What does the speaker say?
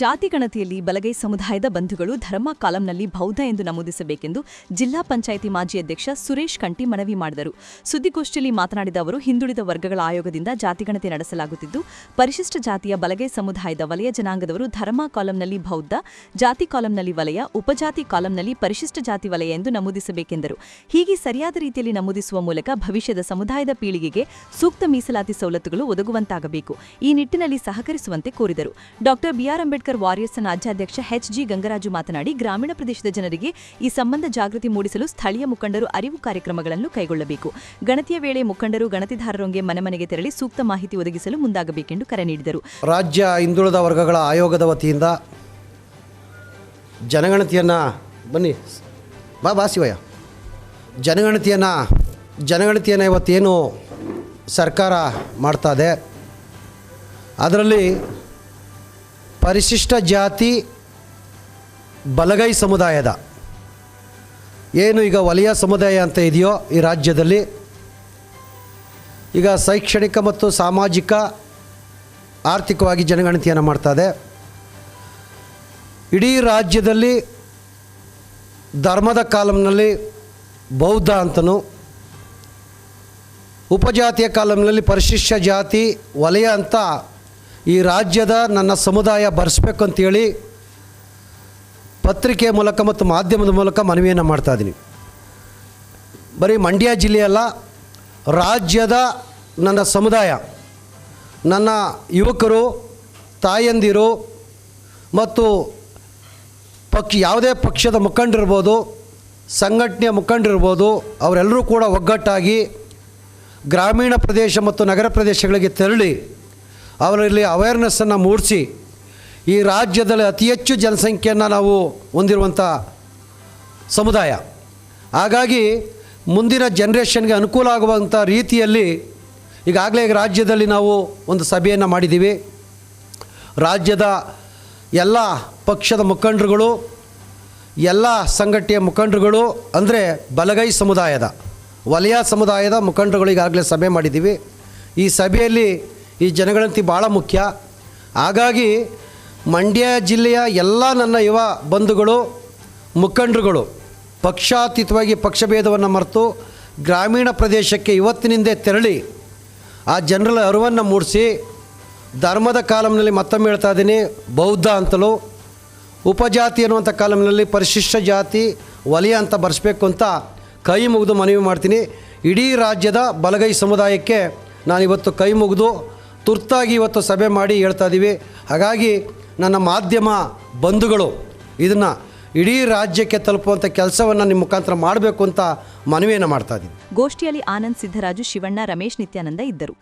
ಜಾತಿ ಗಣತಿಯಲ್ಲಿ ಬಲಗೈ ಸಮುದಾಯದ ಬಂಧುಗಳು ಧರ್ಮ ಕಾಲಂನಲ್ಲಿ ಬೌದ್ಧ ಎಂದು ನಮೂದಿಸಬೇಕೆಂದು ಜಿಲ್ಲಾ ಪಂಚಾಯಿತಿ ಮಾಜಿ ಅಧ್ಯಕ್ಷ ಸುರೇಶ್ ಕಂಟಿ ಮನವಿ ಮಾಡಿದರು. ಸುದ್ದಿಗೋಷ್ಠಿಯಲ್ಲಿ ಮಾತನಾಡಿದ ಅವರು, ಹಿಂದುಳಿದ ವರ್ಗಗಳ ಆಯೋಗದಿಂದ ಜಾತಿಗಣತಿ ನಡೆಸಲಾಗುತ್ತಿದ್ದು, ಪರಿಶಿಷ್ಟ ಜಾತಿಯ ಬಲಗೈ ಸಮುದಾಯದ ವಲಯ ಜನಾಂಗದವರು ಧರ್ಮ ಕಾಲಂನಲ್ಲಿ ಬೌದ್ಧ, ಜಾತಿ ಕಾಲಂನಲ್ಲಿ ವಲಯ, ಉಪಜಾತಿ ಕಾಲಂನಲ್ಲಿ ಪರಿಶಿಷ್ಟ ಜಾತಿ ವಲಯ ಎಂದು ನಮೂದಿಸಬೇಕೆಂದರು. ಹೀಗೆ ಸರಿಯಾದ ರೀತಿಯಲ್ಲಿ ನಮೂದಿಸುವ ಮೂಲಕ ಭವಿಷ್ಯದ ಸಮುದಾಯದ ಪೀಳಿಗೆಗೆ ಸೂಕ್ತ ಮೀಸಲಾತಿ ಸವಲತ್ತುಗಳು ಒದಗುವಂತಾಗಬೇಕು. ಈ ನಿಟ್ಟಿನಲ್ಲಿ ಸಹಕರಿಸುವಂತೆ ಕೋರಿದರು. ಡಾಕ್ಟರ್ ಬಿಆರ್ ಅಂಬೇಡ್ಕರ್ ವಾರಿಯರ್ಸ್ನ ರಾಜ್ಯಾಧ್ಯಕ್ಷ ಎಚ್ ಜಿ ಗಂಗರಾಜು ಮಾತನಾಡಿ, ಗ್ರಾಮೀಣ ಪ್ರದೇಶದ ಜನರಿಗೆ ಈ ಸಂಬಂಧ ಜಾಗೃತಿ ಮೂಡಿಸಲು ಸ್ಥಳೀಯ ಮುಖಂಡರು ಅರಿವು ಕಾರ್ಯಕ್ರಮಗಳನ್ನು ಕೈಗೊಳ್ಳಬೇಕು. ಗಣತಿಯ ವೇಳೆ ಮುಖಂಡರು ಗಣತಿದಾರರೊಂದಿಗೆ ಮನೆ ಮನೆಗೆ ತೆರಳಿ ಸೂಕ್ತ ಮಾಹಿತಿ ಒದಗಿಸಲು ಮುಂದಾಗಬೇಕೆಂದು ಕರೆ ನೀಡಿದರು. ರಾಜ್ಯ ಹಿಂದುಳಿದ ವರ್ಗಗಳ ಆಯೋಗದ ವತಿಯಿಂದ ಜನಗಣತಿಯನ್ನ ಬನ್ನಿ. ಬಾ ಬಾ ಶಿವಯ್ಯ. ಜನಗಣತಿಯನ್ನ, ಜನಗಣತಿಯನ್ನು ಇವತ್ತೇನು ಸರ್ಕಾರ ಮಾಡ್ತಾ ಇದೆ. ಅದರಲ್ಲಿ ಪರಿಶಿಷ್ಟ ಜಾತಿ ಬಲಗೈ ಸಮುದಾಯದ. ಏನು ಈಗ ವಲಯ ಸಮುದಾಯ ಅಂತ ಇದೆಯೋ ಈ ರಾಜ್ಯದಲ್ಲಿ, ಈಗ ಶೈಕ್ಷಣಿಕ ಮತ್ತು ಸಾಮಾಜಿಕ ಆರ್ಥಿಕವಾಗಿ ಜನಗಣತಿಯನ್ನು ಮಾಡ್ತಾ ಇದೆ. ಇಡೀ ರಾಜ್ಯದಲ್ಲಿ ಧರ್ಮದ ಕಾಲಂನಲ್ಲಿ ಬೌದ್ಧ ಅಂತನೂ, ಉಪಜಾತಿಯ ಕಾಲಂನಲ್ಲಿ ಪರಿಶಿಷ್ಟ ಜಾತಿ, ವಲಯ ಅಂತ ಈ ರಾಜ್ಯದ ನನ್ನ ಸಮುದಾಯ ಬರೆಸ್ಬೇಕು ಅಂತೇಳಿ ಪತ್ರಿಕೆ ಮೂಲಕ ಮತ್ತು ಮಾಧ್ಯಮದ ಮೂಲಕ ಮನವಿಯನ್ನು ಮಾಡ್ತಾ ಇದ್ದೀನಿ ಬರೀ ಮಂಡ್ಯ ಜಿಲ್ಲೆಯಲ್ಲ ರಾಜ್ಯದ ನನ್ನ ಸಮುದಾಯ, ನನ್ನ ಯುವಕರು, ತಾಯಂದಿರು ಮತ್ತು ಪಕ್ಷ ಯಾವುದೇ ಪಕ್ಷದ ಮುಖಂಡರಿರ್ಬೋದು ಸಂಘಟನೆಯ ಮುಖಂಡರಿರ್ಬೋದು ಅವರೆಲ್ಲರೂ ಕೂಡ ಒಗ್ಗಟ್ಟಾಗಿ ಗ್ರಾಮೀಣ ಪ್ರದೇಶ ಮತ್ತು ನಗರ ಪ್ರದೇಶಗಳಿಗೆ ತೆರಳಿ ಅವರಲ್ಲಿ ಅವೇರ್ನೆಸ್ಸನ್ನು ಮೂಡಿಸಿ ಈ ರಾಜ್ಯದಲ್ಲಿ ಅತಿ ಹೆಚ್ಚು ಜನಸಂಖ್ಯೆಯನ್ನು ನಾವು ಹೊಂದಿರುವಂಥ ಸಮುದಾಯ. ಹಾಗಾಗಿ ಮುಂದಿನ ಜನ್ರೇಷನ್ಗೆ ಅನುಕೂಲ ಆಗುವಂಥ ರೀತಿಯಲ್ಲಿ ಈಗಾಗಲೇ ಈಗ ರಾಜ್ಯದಲ್ಲಿ ನಾವು ಒಂದು ಸಭೆಯನ್ನು ಮಾಡಿದ್ದೀವಿ. ರಾಜ್ಯದ ಎಲ್ಲ ಪಕ್ಷದ ಮುಖಂಡರುಗಳು, ಎಲ್ಲ ಸಂಘಟನೆಯ ಮುಖಂಡರುಗಳು, ಅಂದರೆ ಬಲಗೈ ಸಮುದಾಯದ, ವಲಯ ಸಮುದಾಯದ ಮುಖಂಡರುಗಳು ಈಗಾಗಲೇ ಸಭೆ ಮಾಡಿದ್ದೀವಿ. ಈ ಸಭೆಯಲ್ಲಿ ಈ ಜನಗಣತಿ ಭಾಳ ಮುಖ್ಯ. ಹಾಗಾಗಿ ಮಂಡ್ಯ ಜಿಲ್ಲೆಯ ಎಲ್ಲ ನನ್ನ ಯುವ ಬಂಧುಗಳು, ಮುಖಂಡರುಗಳು, ಪಕ್ಷಾತೀತವಾಗಿ ಪಕ್ಷಭೇದವನ್ನು ಮರೆತು ಗ್ರಾಮೀಣ ಪ್ರದೇಶಕ್ಕೆ ಇವತ್ತಿನಿಂದೇ ತೆರಳಿ ಆ ಜನರ ಅರಿವನ್ನು ಮೂಡಿಸಿ ಧರ್ಮದ ಕಾಲಂನಲ್ಲಿ ಮತ್ತೊಮ್ಮೆ ಹೇಳ್ತಾ ಇದ್ದೀನಿ, ಬೌದ್ಧ ಅಂತಲೂ, ಉಪಜಾತಿ ಅನ್ನುವಂಥ ಕಾಲಂನಲ್ಲಿ ಪರಿಶಿಷ್ಟ ಜಾತಿ, ವಲಯ ಅಂತ ಬರೆಸ್ಬೇಕು ಅಂತ ಕೈ ಮುಗಿದು ಮನವಿ ಮಾಡ್ತೀನಿ. ಇಡೀ ರಾಜ್ಯದ ಬಲಗೈ ಸಮುದಾಯಕ್ಕೆ ನಾನಿವತ್ತು ಕೈ ಮುಗಿದು ತುರ್ತಾಗಿ ಇವತ್ತು ಸಭೆ ಮಾಡಿ ಹೇಳ್ತಾ ಇದ್ದೀವಿ ಹಾಗಾಗಿ ನನ್ನ ಮಾಧ್ಯಮ ಬಂಧುಗಳು, ಇದನ್ನು ಇಡೀ ರಾಜ್ಯಕ್ಕೆ ತಲುಪುವಂಥ ಕೆಲಸವನ್ನು ನಿಮ್ಮ ಮುಖಾಂತರ ಮಾಡಬೇಕು ಅಂತ ಮನವಿಯನ್ನು ಮಾಡ್ತಾ ಇದ್ದೀನಿ ಗೋಷ್ಠಿಯಲ್ಲಿ ಆನಂದ್ ಸಿದ್ದರಾಜು, ಶಿವಣ್ಣ, ರಮೇಶ್ ನಿತ್ಯಾನಂದ ಇದ್ದರು.